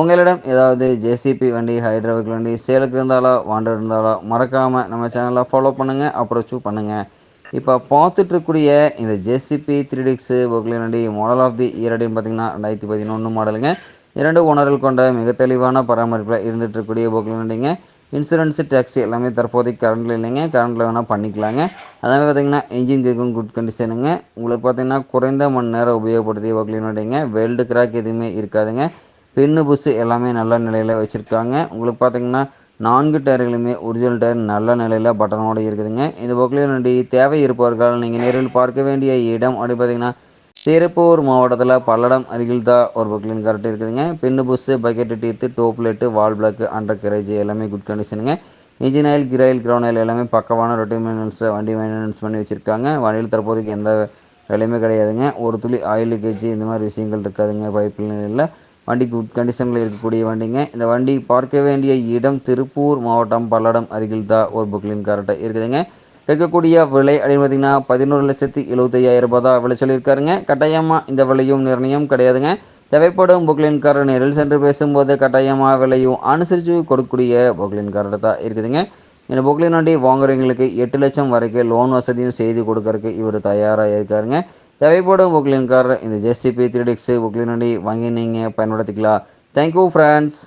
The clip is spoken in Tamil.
உங்களிடம் ஏதாவது ஜேசிபி வண்டி ஹைட்ராபிக் வண்டி சேலுக்கு இருந்தாலோ வாண்டட் இருந்தாலோ மறக்காமல் நம்ம சேனலை ஃபாலோ பண்ணுங்கள் அப்ரோச்சும் பண்ணுங்கள் இப்போ பார்த்துட்ருக்கூடிய இந்த ஜேசிபி த்ரீ டிக்ஸு பொக்லின் வண்டி மாடல் ஆஃப் தி இயர் அப்படின்னு பார்த்தீங்கன்னா ரெண்டாயிரத்தி பதினொன்று மாடலுங்க இரண்டு ஓனர்கள் கொண்ட மிக தெளிவான பராமரிப்பில் இருந்துட்டு இருக்கக்கூடிய பொக்லின் வண்டிங்க. இன்சூரன்ஸு டேக்ஸி எல்லாமே தற்போதைக்கு கரண்டில் இல்லைங்க. கரண்டில் வேணால் பண்ணிக்கலாங்க. அதே பார்த்தீங்கன்னா இன்ஜின் கேக்கும் குட் கண்டிஷனுங்க உங்களுக்கு பார்த்தீங்கன்னா குறைந்த மணி நேரம் உபயோகப்படுத்திய பொக்லின் வண்டிங்க. வெல்டு கிராக் எதுவுமே இருக்காதுங்க. பின்னு புஸ்ஸு எல்லாமே நல்ல நிலையில் வச்சுருக்காங்க. உங்களுக்கு பார்த்தீங்கன்னா நான்கு டயர்களுமே ஒரிஜினல் டயர் நல்ல நிலையில் பட்டனோடு இருக்குதுங்க. இந்த பக்கத்தில் வண்டி தேவை இருப்பவர்கள் நீங்கள் நேரில் பார்க்க வேண்டிய இடம் அப்படி பார்த்தீங்கன்னா திருப்பூர் மாவட்டத்தில் பல்லடம் அருகில் தான் ஒரு பக்கலின் கரெக்ட் இருக்குதுங்க. Pin bush bucket teeth top light valve block undercarriage எல்லாமே குட் கண்டிஷனுங்க இன்ஜின் ஆயில் கிராயில் கிரவுண்ட் ஆயில் எல்லாமே பக்கவான ரொட்டீன் மெயின்டெனன்ஸை வண்டி மெயின்டெனன்ஸ் பண்ணி வச்சுருக்காங்க. வண்டியில் தற்போதைக்கு எந்த வேலையுமே கிடையாதுங்க. ஒரு துளி ஆயில் லீக்கேஜ் இந்த மாதிரி விஷயங்கள் இருக்காதுங்க. பைப்பில் இல்லை வண்டி குட் கண்டிஷனில் இருக்கக்கூடிய வண்டிங்க. இந்த வண்டி பார்க்க வேண்டிய இடம் திருப்பூர் மாவட்டம் பல்லடம் அருகில் தான் ஒரு புக்லின் கரெக்டாக இருக்குதுங்க. இருக்கக்கூடிய விலை அப்படின்னு பார்த்தீங்கன்னா பதினோரு லட்சத்தி எழுபத்தையாயிரம் ரூபாய் தான் விலை சொல்லியிருக்காருங்க. கட்டாயமாக இந்த விலையும் நிர்ணயம் கிடையாதுங்க. தேவைப்படும் புக்லின் காரர் நேரில் சென்று பேசும்போது கட்டாயமாக விலையும் அனுசரித்து கொடுக்கக்கூடிய புக்லின் காரர் தான் இருக்குதுங்க. இந்த புக்லின் வண்டி வாங்குறவங்களுக்கு எட்டு லட்சம் வரைக்கும் லோன் வசதியும் செய்து கொடுக்கறதுக்கு இவர் தயாராக இருக்காருங்க. தேவைப்படும் புக்லின் கார் இந்த ஜெஸ்டிபி த்ரீ டிக்ஸு புக்லின் வண்டி வாங்கி நீங்கள் பயன்படுத்திக்கலாம். Thank you friends